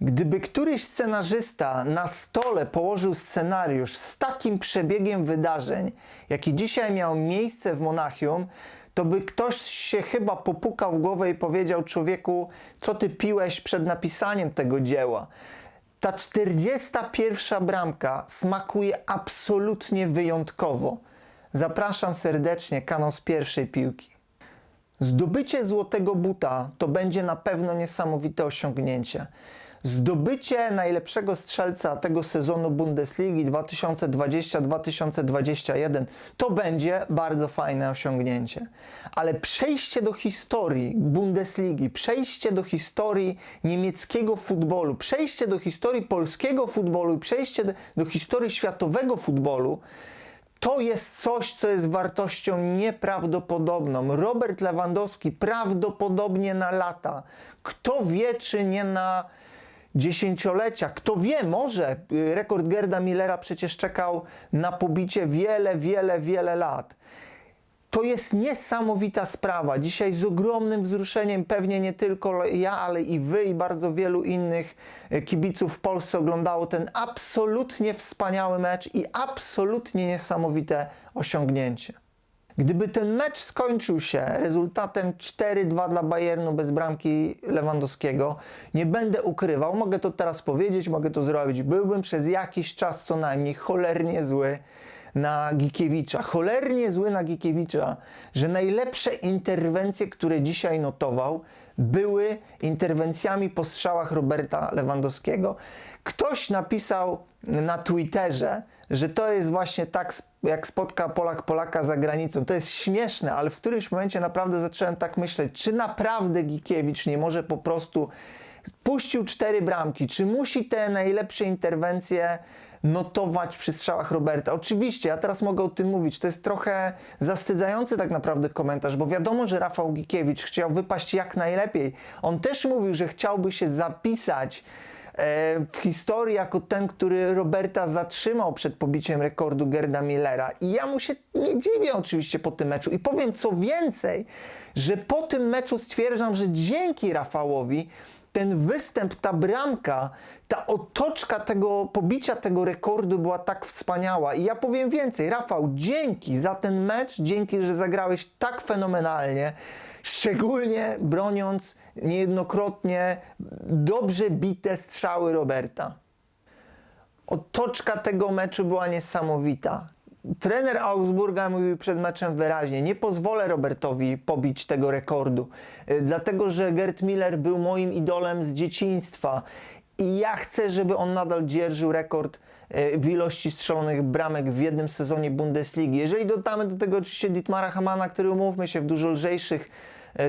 Gdyby któryś scenarzysta na stole położył scenariusz z takim przebiegiem wydarzeń, jaki dzisiaj miał miejsce w Monachium, to by ktoś się chyba popukał w głowę i powiedział człowieku, co ty piłeś przed napisaniem tego dzieła. Ta 41 bramka smakuje absolutnie wyjątkowo. Zapraszam serdecznie, kanał z pierwszej piłki. Zdobycie złotego buta to będzie na pewno niesamowite osiągnięcie. Zdobycie najlepszego strzelca tego sezonu Bundesligi 2020-2021 to będzie bardzo fajne osiągnięcie. Ale przejście do historii Bundesligi, przejście do historii niemieckiego futbolu, przejście do historii polskiego futbolu i przejście do, historii światowego futbolu to jest coś, co jest wartością nieprawdopodobną. Robert Lewandowski prawdopodobnie na lata. Kto wie, czy nie na dziesięciolecia. Kto wie, może y, rekord Gerda Millera przecież czekał na pobicie wiele, wiele, wiele lat. To jest niesamowita sprawa. Dzisiaj z ogromnym wzruszeniem, pewnie nie tylko ja, ale i wy, i bardzo wielu innych e, kibiców w Polsce oglądało ten absolutnie wspaniały mecz i absolutnie niesamowite osiągnięcie. Gdyby ten mecz skończył się rezultatem 4-2 dla Bayernu bez bramki Lewandowskiego, nie będę ukrywał, mogę to teraz powiedzieć, mogę to zrobić, byłbym przez jakiś czas co najmniej cholernie zły na Gikiewicza. Cholernie zły na Gikiewicza, że najlepsze interwencje, które dzisiaj notował, były interwencjami po strzałach Roberta Lewandowskiego. Ktoś napisał na Twitterze, że to jest właśnie tak, jak spotka Polak Polaka za granicą. To jest śmieszne, ale w którymś momencie naprawdę zacząłem tak myśleć, czy naprawdę Gikiewicz nie może po prostu puścił cztery bramki. Czy musi te najlepsze interwencje notować przy strzałach Roberta? Oczywiście, ja teraz mogę o tym mówić. To jest trochę zawstydzający tak naprawdę komentarz, bo wiadomo, że Rafał Gikiewicz chciał wypaść jak najlepiej. On też mówił, że chciałby się zapisać e, w historii jako ten, który Roberta zatrzymał przed pobiciem rekordu Gerda Millera. I ja mu się nie dziwię oczywiście po tym meczu. I powiem co więcej, że po tym meczu stwierdzam, że dzięki Rafałowi ten występ, ta bramka, ta otoczka tego pobicia tego rekordu była tak wspaniała. I ja powiem więcej, Rafał, dzięki za ten mecz, dzięki, że zagrałeś tak fenomenalnie, szczególnie broniąc niejednokrotnie dobrze bite strzały Roberta. Otoczka tego meczu była niesamowita. Trener Augsburga mówił przed meczem wyraźnie: Nie pozwolę Robertowi pobić tego rekordu, y, dlatego że Gerd Miller był moim idolem z dzieciństwa i ja chcę, żeby on nadal dzierżył rekord y, w ilości strzelonych bramek w jednym sezonie Bundesligi. Jeżeli dodamy do tego oczywiście Dietmara Hamana, który umówmy się w dużo lżejszych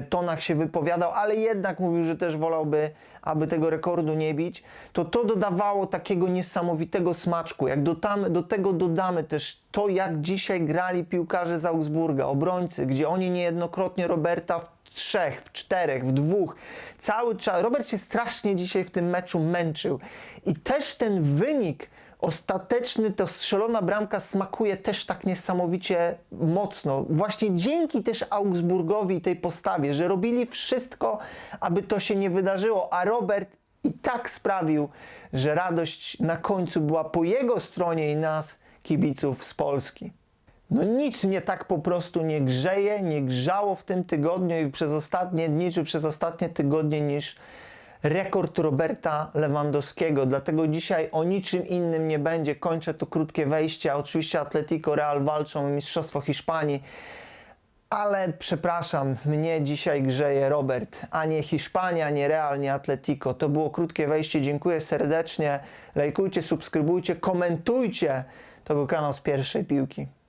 tonach się wypowiadał, ale jednak mówił, że też wolałby, aby tego rekordu nie bić, to to dodawało takiego niesamowitego smaczku. Jak dodamy, do tego dodamy też to, jak dzisiaj grali piłkarze z Augsburga, obrońcy, gdzie oni niejednokrotnie Roberta w trzech, w czterech, w dwóch. Cały czas. Robert się strasznie dzisiaj w tym meczu męczył. I też ten wynik ostateczny, to strzelona bramka smakuje też tak niesamowicie mocno. Właśnie dzięki też Augsburgowi tej postawie, że robili wszystko, aby to się nie wydarzyło, a Robert i tak sprawił, że radość na końcu była po jego stronie i nas, kibiców z Polski. No nic mnie tak po prostu nie grzeje, nie grzało w tym tygodniu i przez ostatnie dni, czy przez ostatnie tygodnie niż rekord Roberta Lewandowskiego. Dlatego dzisiaj o niczym innym nie będzie. Kończę to krótkie wejście. Oczywiście Atletico Real walczą o Mistrzostwo Hiszpanii. Ale przepraszam, mnie dzisiaj grzeje Robert, a nie Hiszpania, nie Real, nie Atletico. To było krótkie wejście. Dziękuję serdecznie. Lajkujcie, subskrybujcie, komentujcie. To był kanał z pierwszej piłki.